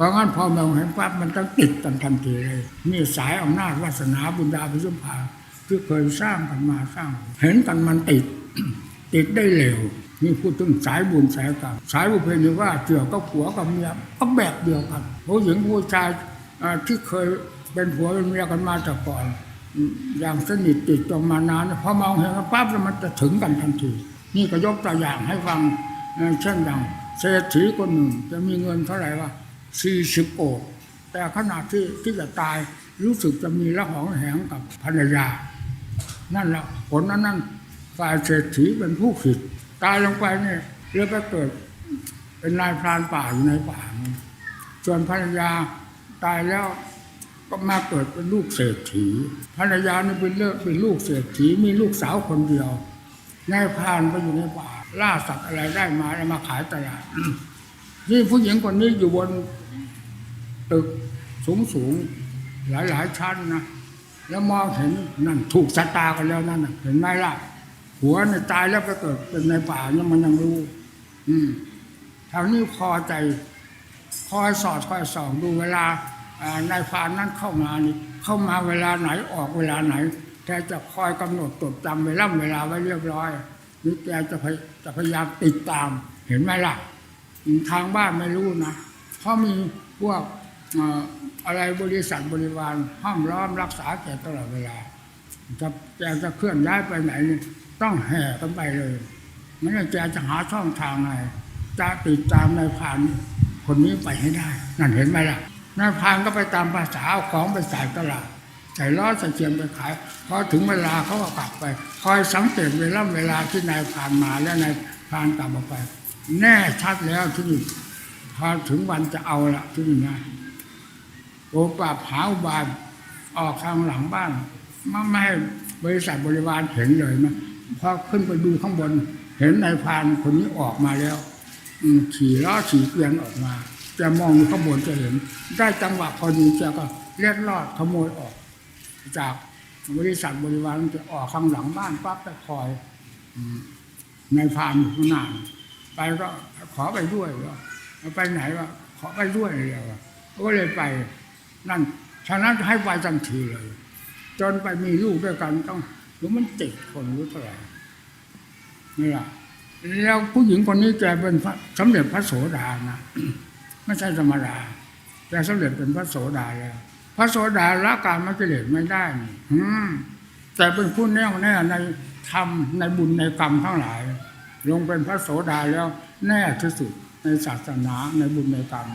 เพราะงั้นพอมองเห็นปั๊บมันต้องติดกันทันทีเลยนี่สายอำนาจวาสนาบุญญาภิสุภาที่เคยสร้างกันมาสร้าง เห็นกันมันติด ติดได้เร็วนี่พูดถึงสายบุญสายกรรมสายบุญเพนว่าเกี่ยวกับผัวกับเมียก็แบบเดียวกันผู้หญิงผู้ชายที่เคยเป็นผัวเป็นเมียกันมาแต่ก่อน อย่างสนิทติดต่อมานานพอมองเห็นปั๊บแล้วมันจะถึงกันทันที นี่ก็ยกตัวอย่างให้ฟังเช่นอย่างเศรษฐีคนหนึ่งจะมีเงินเท่าไหร่ว่า สี่สิบโอแต่ขณะที่ที่จะตายรู้สึกจะมีละหองแหงกับภรรยา นั่นแหละผลนั้นนั่นฝ่ายเศรษฐีเป็นผู้ผิด ตายลงไปเนี่ยเรือไปเกิด เป็นนายพรานป่าอยู่ในป่าส่วนภรรยาตายแล้วก็มาเกิดเป็นลูกเศรษฐีภรรยานี่เป็นเลิกเป็นลูกเศรษฐีมีลูกสาวคนเดียวนายพรานไปอยู่ในป่าล่าสัตว์อะไรได้มาแล้วมาขายตลาด นี่ผู้หญิงคนนี้อยู่บนตึกสูงสูงหลายหลายชั้นนะแล้วมองเห็นนั่นถูกสตากันแล้วนั่นเห็นไหมล่ะ หัวเนี่ยตายแล้วไปเกิดเป็นในป่าเนี่ยมันยังรู้ อืมทางนี้พอใจคอยสอดคอยส่องดูเวลาอ่านายพานนั้นเข้ามานี่เข้ามาเวลาไหนออกเวลาไหนแกจะคอยกำหนดจดจำเวลาเวลาไว้เรียบร้อยนี่แกจะพยจะพยายามติดตามเห็นไหมล่ะ ทางบ้านไม่รู้นะเพราะมีพวกอะไรบริษัทบริวารห้อมล้อมรักษาแกตลอดเวลาจะแกจะเคลื่อนย้ายไปไหน ต้องแห่กันไปเลยไม่งั้นแกจะหาช่องทางไงจะติดตามนายพานคนนี้ไปให้ได้ นั่นเห็นไหมล่ะนายพานก็ไปตามภาษาเอาของไปใส่ตลาดใส่ล้อใส่เทียมไปขายพอถึงเวลาเขาก็กลับไป คอยสังเกตเวลาเวลาที่นายพานมาแล้วนายพานกลับออกไป แน่ชัดแล้วที่นี่พอถึงวันจะเอาละที่นี่นะโอปาบหาอุบายออกทางหลังบ้านไม่ไม่บริษัทบริวารเห็นเลยนะพอขึ้นไปดูข้างบน เห็นนายพานคนนี้ออกมาแล้วขี่ล้อขี่เกวียนออกมาจะมองข้างบนจะเห็น ได้จังหวะพอดีแกก็เล็ดลอดขโมยออก จากบริษัทบริวารจะออกข้างหลังบ้านปั๊บไปคอยอนายพรานอยู่ข้างหน้า ไปก็ขอไปด้วยว่าไปไหนวะขอไปด้วยเลยว่ะก็เลยไปนั่นฉะนั้นให้ไปทันทีเลย จนไปมีลูกด้วยกันต้องหรือมันติดคนรู้เท่าไหร่นี่แหละแล้วผู้หญิงคนนี้แกเป็นพระสำเร็จพระโสดานะไม่ใช่ธรรมดาแกสำเร็จเป็นพระโสดาแล้วพระโสดาละการมกิเลสไม่ได้นี่อืมแต่เป็นผู้แน่วแน่ในธรรมในบุญในกรรมทั้งหลาย ลงเป็นพระโสดาแล้วแน่ที่สุดในศาสนาในบุญในกรรม